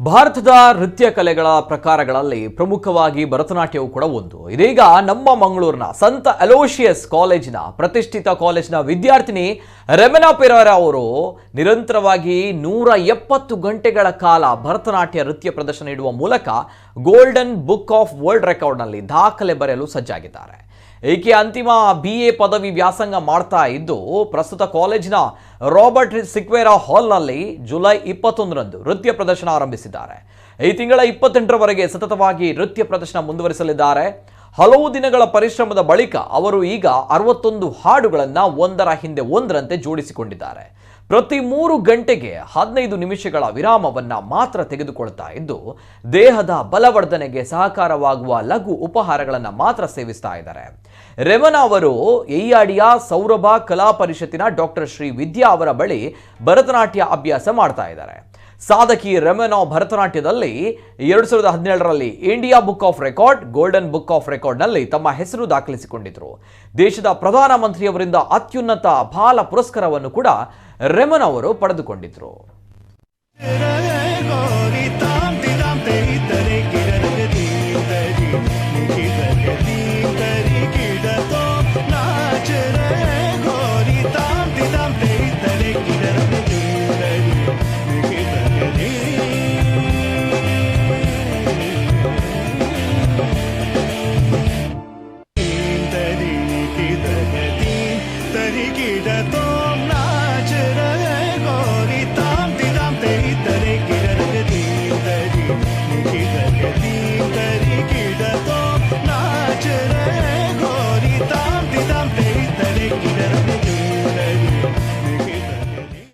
ಭಾರತದ ನೃತ್ಯ ಕಲೆಗಳ ಪ್ರಕಾರಗಳಲ್ಲಿ ಪ್ರಮುಖವಾಗಿ ಭರತನಾಟ್ಯವು ಕೂಡ ಒಂದು. ಇದೀಗ ನಮ್ಮ ಮಂಗಳೂರಿನ ಸಂತ ಅಲೋಷಿಯಸ್ ಕಾಲೇಜಿನ ಪ್ರತಿಷ್ಠಿತ ಕಾಲೇಜಿನ ವಿದ್ಯಾರ್ಥಿನಿ ರೆಮೆನಾ ಪೆರಾರ ಅವರು ನಿರಂತರವಾಗಿ ನೂರ ಎಪ್ಪತ್ತು ಗಂಟೆಗಳ ಕಾಲ ಭರತನಾಟ್ಯ ನೃತ್ಯ ಪ್ರದರ್ಶನ ನೀಡುವ ಮೂಲಕ ಗೋಲ್ಡನ್ ಬುಕ್ ಆಫ್ ವರ್ಲ್ಡ್ ರೆಕಾರ್ಡ್ನಲ್ಲಿ ದಾಖಲೆ ಬರೆಯಲು ಸಜ್ಜಾಗಿದ್ದಾರೆ. ಈಕೆ ಅಂತಿಮ ಬಿ ಎ ಪದವಿ ವ್ಯಾಸಂಗ ಮಾಡ್ತಾ ಇದ್ದು, ಪ್ರಸ್ತುತ ಕಾಲೇಜಿನ ರಾಬರ್ಟ್ ಸಿಕ್ವೇರಾ ಹಾಲ್ನಲ್ಲಿ ಜುಲೈ ಇಪ್ಪತ್ತೊಂದರಂದು ನೃತ್ಯ ಪ್ರದರ್ಶನ ಆರಂಭಿಸಿದ್ದಾರೆ. ಈ ತಿಂಗಳ ಇಪ್ಪತ್ತೆಂಟರವರೆಗೆ ಸತತವಾಗಿ ನೃತ್ಯ ಪ್ರದರ್ಶನ ಮುಂದುವರಿಸಲಿದ್ದಾರೆ. ಹಲವು ದಿನಗಳ ಪರಿಶ್ರಮದ ಬಳಿಕ ಅವರು ಈಗ ಅರವತ್ತೊಂದು ಹಾಡುಗಳನ್ನು ಒಂದರ ಹಿಂದೆ ಒಂದರಂತೆ ಜೋಡಿಸಿಕೊಂಡಿದ್ದಾರೆ. ಪ್ರತಿ ಮೂರು ಗಂಟೆಗೆ ಹದಿನೈದು ನಿಮಿಷಗಳ ವಿರಾಮವನ್ನ ಮಾತ್ರ ತೆಗೆದುಕೊಳ್ತಾ ಇದ್ದು, ದೇಹದ ಬಲವರ್ಧನೆಗೆ ಸಹಕಾರವಾಗುವ ಲಘು ಉಪಹಾರಗಳನ್ನು ಮಾತ್ರ ಸೇವಿಸ್ತಾ ಇದ್ದಾರೆ. ರೆಮನ ಅವರು ಎಯ್ಯಾಡಿಯ ಸೌರಭ ಕಲಾ ಪರಿಷತ್ತಿನ ಡಾಕ್ಟರ್ ಶ್ರೀ ವಿದ್ಯಾ ಅವರ ಬಳಿ ಭರತನಾಟ್ಯ ಅಭ್ಯಾಸ ಮಾಡ್ತಾ ಇದ್ದಾರೆ. ಸಾಧಕಿ ರೆಮೆನೋ ಭರತನಾಟ್ಯದಲ್ಲಿ ಎರಡು ಸಾವಿರದ ಹದಿನೇಳರಲ್ಲಿ India book of record, golden book of ರೆಕಾರ್ಡ್ನಲ್ಲಿ ತಮ್ಮ ಹೆಸರು ದಾಖಲಿಸಿಕೊಂಡಿದ್ದರು ದೇಶದ ಪ್ರಧಾನಮಂತ್ರಿಯವರಿಂದ ಅತ್ಯುನ್ನತ ಬಾಲ ಪುರಸ್ಕಾರವನ್ನು ಕೂಡ ರೆಮನ್ ಅವರು ಪಡೆದುಕೊಂಡಿದ್ದರು తిరిగిడతో నాచరా.